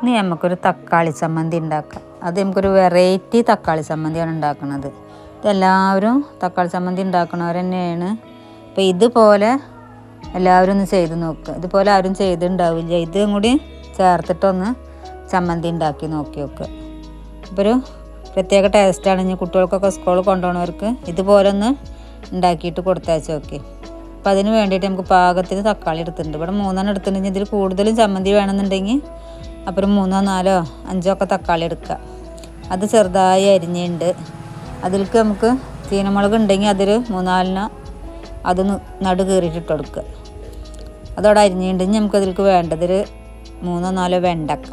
ഇനി നമുക്കൊരു തക്കാളി ചമ്മന്തി ഉണ്ടാക്കാം. അത് നമുക്കൊരു വെറൈറ്റി തക്കാളി ചമ്മന്തിയാണ് ഉണ്ടാക്കുന്നത്. ഇതെല്ലാവരും തക്കാളി ചമ്മന്തി ഉണ്ടാക്കുന്നവർ തന്നെയാണ്. അപ്പോൾ ഇതുപോലെ എല്ലാവരും ഒന്ന് ചെയ്ത് നോക്കുക ഇതുപോലെ ആരും ചെയ്തിട്ടുണ്ടാവില്ല. ഇതും കൂടി ചേർത്തിട്ടൊന്ന് ചമ്മന്തി ഉണ്ടാക്കി നോക്കി നോക്കുക അപ്പോൾ ഒരു പ്രത്യേക ടേസ്റ്റാണ് ഇനി കുട്ടികൾക്കൊക്കെ സ്കൂളിൽ കൊണ്ടുപോകുന്നവർക്ക് ഇതുപോലെ ഒന്ന് ഉണ്ടാക്കിയിട്ട് കൊടുത്തയച്ച് നോക്കി. അപ്പോൾ അതിന് വേണ്ടിയിട്ട് നമുക്ക് പാകത്തിന് തക്കാളി എടുത്തിട്ടുണ്ട്. ഇവിടെ മൂന്നെണ്ണം എടുത്തിട്ടുണ്ടെങ്കിൽ ഇതിൽ കൂടുതലും ചമ്മന്തി വേണമെന്നുണ്ടെങ്കിൽ അപ്പുറം മൂന്നോ നാലോ അഞ്ചോ ഒക്കെ തക്കാളി എടുക്കുക. അത് ചെറുതായി അരിഞ്ഞുണ്ട് അതിലേക്ക് നമുക്ക് ചീനമുളക് ഉണ്ടെങ്കിൽ അതിൽ മൂന്നാലിന അത് നടു കീറിയിട്ട് കൊടുക്കുക. അതോടെ അരിഞ്ഞുണ്ടെങ്കിൽ നമുക്ക് അതിലേക്ക് വേണ്ടതിൽ മൂന്നോ നാലോ വെണ്ടക്ക.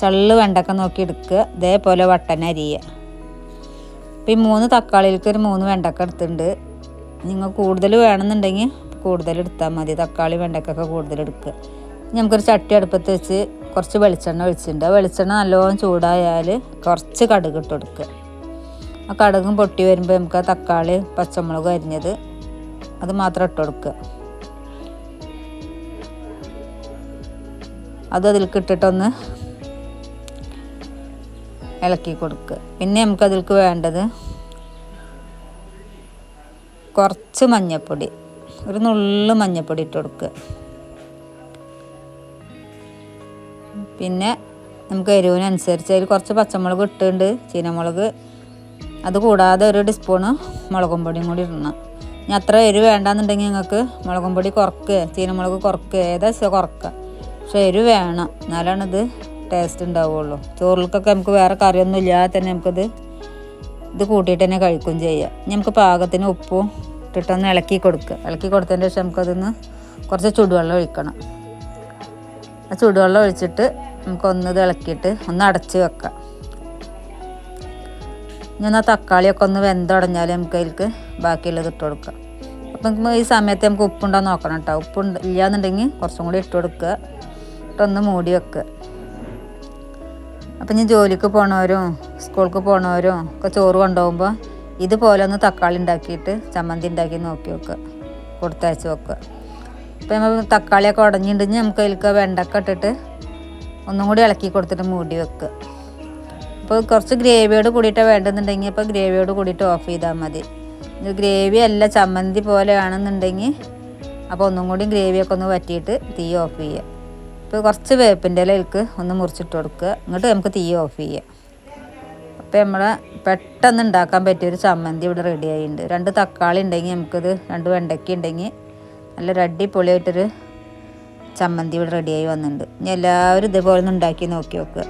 ചള്ള് വെണ്ടക്ക നോക്കി എടുക്കുക. ഇതേപോലെ വട്ടന അരിയുക. ഈ മൂന്ന് തക്കാളിയിലേക്ക് ഒരു മൂന്ന് വെണ്ടക്ക എടുത്തിട്ടുണ്ട്. നിങ്ങൾ കൂടുതൽ വേണമെന്നുണ്ടെങ്കിൽ കൂടുതൽ എടുത്താൽ മതി. തക്കാളി വെണ്ടക്കൊക്കെ കൂടുതൽ എടുക്കുക. നമുക്കൊരു ചട്ടി അടുപ്പത്ത് വെച്ച് കുറച്ച് വെളിച്ചെണ്ണ ഒഴിച്ചിട്ടുണ്ട്. വെളിച്ചെണ്ണ നല്ലോണം ചൂടായാൽ കുറച്ച് കടുക് ഇട്ട് കൊടുക്കുക. ആ കടുകും പൊട്ടി വരുമ്പോൾ നമുക്ക് ആ തക്കാളി പച്ചമുളക് അരിഞ്ഞത് അത് മാത്രം ഇട്ട് കൊടുക്കുക. അത് അതിലേക്ക് ഇട്ടിട്ടൊന്ന് ഇളക്കി കൊടുക്കുക. പിന്നെ നമുക്ക് അതിലേക്ക് വേണ്ടത് കുറച്ച് മഞ്ഞൾപ്പൊടി ഒരു നുള്ളു മഞ്ഞൾപ്പൊടി ഇട്ട് കൊടുക്കുക. പിന്നെ നമുക്ക് എരിവിനനുസരിച്ച് അതിൽ കുറച്ച് പച്ചമുളക് ഇട്ടുണ്ട് ചീനമുളക്. അത് കൂടാതെ ഒരു ടീസ്പൂണ് മുളകും പൊടിയും കൂടി ഇടണം. ഇനി അത്ര എരിവ് വേണ്ടാന്നുണ്ടെങ്കിൽ നിങ്ങൾക്ക് മുളകും പൊടി കുറക്കുക ചീനമുളക് കുറക്കുക ഏതാ കുറക്കുക പക്ഷെ എരിവ് വേണം. എന്നാലാണ് ഇത് ടേസ്റ്റ് ഉണ്ടാവുള്ളൂ. ചോറിലേക്കൊക്കെ നമുക്ക് വേറെ കറിയൊന്നും ഇല്ലാതെ തന്നെ നമുക്കിത് ഇത് കൂട്ടിയിട്ട് തന്നെ കഴിക്കുകയും ചെയ്യാം. ഇനി നമുക്ക് പാകത്തിന് ഉപ്പും ഇട്ടിട്ടൊന്ന് ഇളക്കി കൊടുക്കുക. ഇളക്കി കൊടുത്തതിന്റെ ശേഷം നമുക്കതൊന്ന് കുറച്ച് ചൂടുവെള്ളം ഒഴിക്കണം. ആ ചൂടുവെള്ളം ഒഴിച്ചിട്ട് നമുക്കൊന്ന് തിളക്കിയിട്ട് ഒന്ന് അടച്ച് വെക്കാം. ഇനി ഒന്ന് ആ തക്കാളിയൊക്കെ ഒന്ന് വെന്തുടഞ്ഞാൽ നമുക്ക് അതിലേക്ക് ബാക്കിയുള്ളത് ഇട്ട് കൊടുക്കാം. അപ്പം നമുക്ക് ഈ സമയത്ത് നമുക്ക് ഉപ്പുണ്ടോ നോക്കണം കേട്ടോ. ഉപ്പ് ഇല്ലയെന്നുണ്ടെങ്കിൽ കുറച്ചും കൂടി ഇട്ട് കൊടുക്കുക. ഇട്ടൊന്ന് മൂടി വെക്കുക. അപ്പം ഞാൻ ജോലിക്ക് പോണവരും സ്കൂൾക്ക് പോണവരും ഒക്കെ ചോറ് കൊണ്ടുപോകുമ്പോൾ ഇതുപോലെ ഒന്ന് തക്കാളി ഉണ്ടാക്കിയിട്ട് ചമ്മന്തി ഉണ്ടാക്കി നോക്കി വെക്കുക. കൊടുത്തയച്ച് വെക്കുക. ഇപ്പം നമ്മൾ തക്കാളിയൊക്കെ ഉടഞ്ഞിട്ടുണ്ടെങ്കിൽ നമുക്ക് അതിലേക്ക് വെണ്ടക്ക ഇട്ടിട്ട് ഒന്നും കൂടി ഇളക്കി കൊടുത്തിട്ട് മൂടി വെക്കുക. അപ്പോൾ കുറച്ച് ഗ്രേവിയോട് കൂടിയിട്ടാണ് വേണ്ടെന്നുണ്ടെങ്കിൽ അപ്പോൾ ഗ്രേവിയോട് കൂടിയിട്ട് ഓഫ് ചെയ്താൽ മതി. ഇത് ഗ്രേവി അല്ല ചമ്മന്തി പോലെയാണെന്നുണ്ടെങ്കിൽ അപ്പോൾ ഒന്നും കൂടി ഗ്രേവിയൊക്കെ ഒന്ന് വറ്റിയിട്ട് തീ ഓഫ് ചെയ്യുക. ഇപ്പോൾ കുറച്ച് വേപ്പിന്റെ ഇലയിലേക്ക് ഒന്ന് മുറിച്ചിട്ട് കൊടുക്കുക. എന്നിട്ട് നമുക്ക് തീ ഓഫ് ചെയ്യുക. അപ്പോൾ നമ്മൾ പെട്ടെന്ന് ഉണ്ടാക്കാൻ പറ്റിയൊരു ചമ്മന്തി ഇവിടെ റെഡി ആയിട്ടുണ്ട്. രണ്ട് തക്കാളി ഉണ്ടെങ്കിൽ നമുക്കിത് രണ്ട് വെണ്ടയ്ക്ക ഉണ്ടെങ്കിൽ നല്ലൊരു അടിപൊളിയായിട്ടൊരു ചമ്മന്തി ഇവിടെ റെഡിയായി വന്നിട്ടുണ്ട്. ഇനി എല്ലാവരും ഇതേപോലെ ഒന്ന് ഉണ്ടാക്കി നോക്കി നോക്കുക.